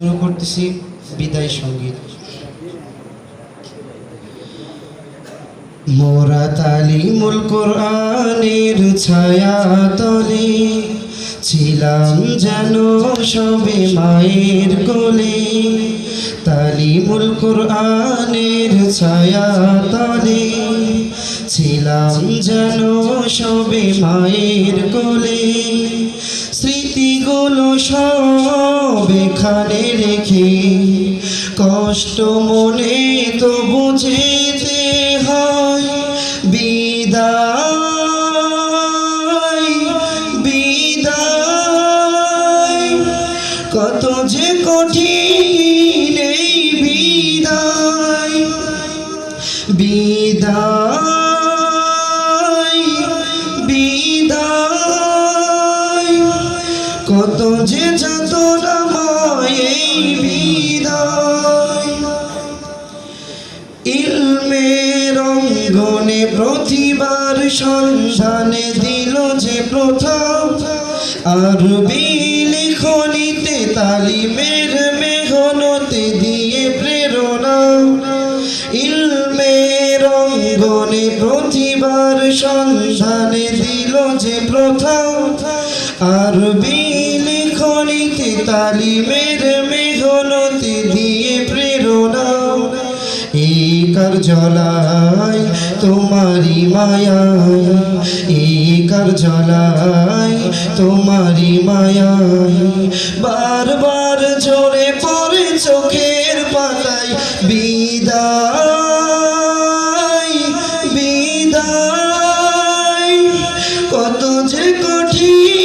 শুরু করতেছি বিদায় সংগীত। মোরা তালিমুল কোরআনের ছায়া তলে ছিলাম যেন সবে মায়ের কোলে। তালিমুল কোরআনের ছায়া তলে ছিলাম যেন সবে মায়ের কোলে। স্মৃতিগুলো সব এখানে রেখে কষ্ট মনে তো বুঝেতে প্রতিবার সন্ধানে দিল যে প্রথম। আর লিখনিতে তালিমের মেহনতে দিয়ে প্রেরণা। ইলমের অঙ্গনে প্রতিবার সন্ধানে দিল যে প্রথম। আর লিখনিতে তালিমের মেহনতে দিয়ে একার জলায় তোমারি মায়ায়। একার জলায় তোমারি মায়ায়। বারবার ঝরে পড়ে চোখের পাতায়, বিদায় বিদায়। কত যে কঠিন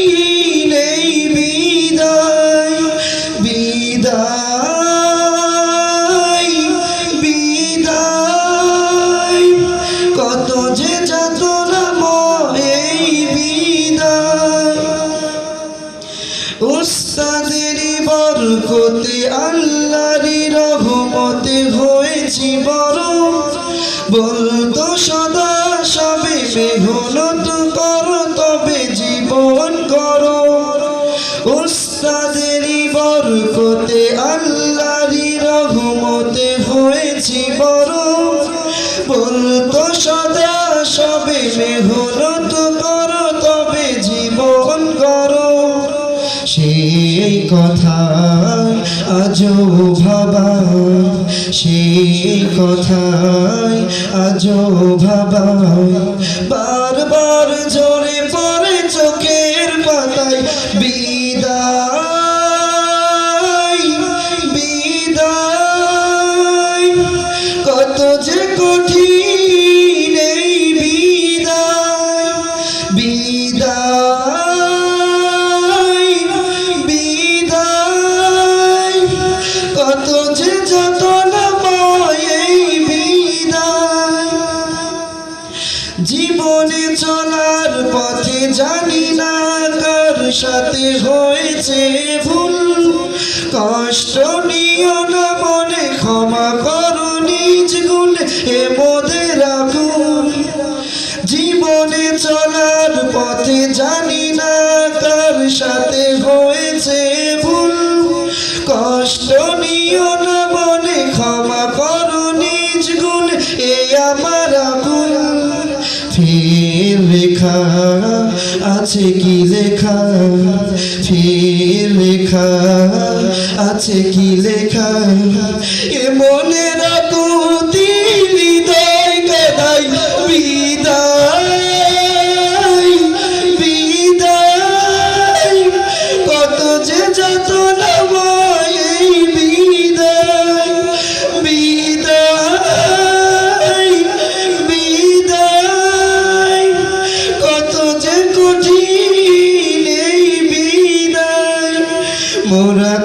যে যাতনা এই বিদায়। উস্তাদেরই বরকতে আল্লাহরি রহমতে হয়েছি বড় বলতো সদা সবে মেহনত করো, তবে জীবন করো সেই কথা আজও ভাবা, সেই কথায় আজও ভাবা। বারবার জোরে পড়ে জীবনে চলার পথে জানি না কার সাথে হয়েছে ভুল। কষ্ট নিও না মনে, ক্ষমা করো নিজ গুণ এ মোদের জীবনে চলার পথে জানি না কার সাথে হয়েছে ভুল। কষ্ট নিও আমার আগুন ফের লেখা আছে কি লেখা ফের লেখা আছে কি লেখা, এ মনের আকুতি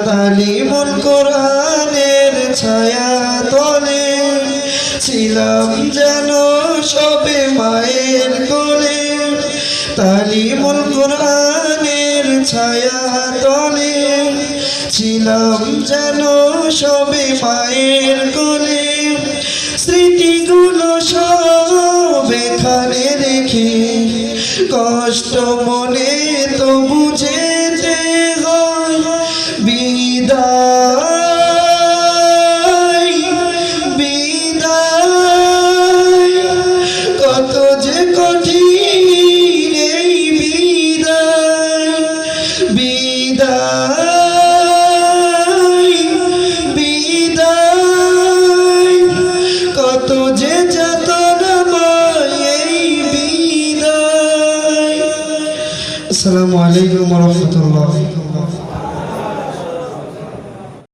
তালিমুল কোরআনের ছায়া তলে। ছিলাম যেন সবে মায়ের কোলে। তালিমুল কোরআনের ছায়া তলে। ছিলাম যেন সবে মায়ের কোলে। স্মৃতিগুলো সব এখানে রেখে কষ্ট মনে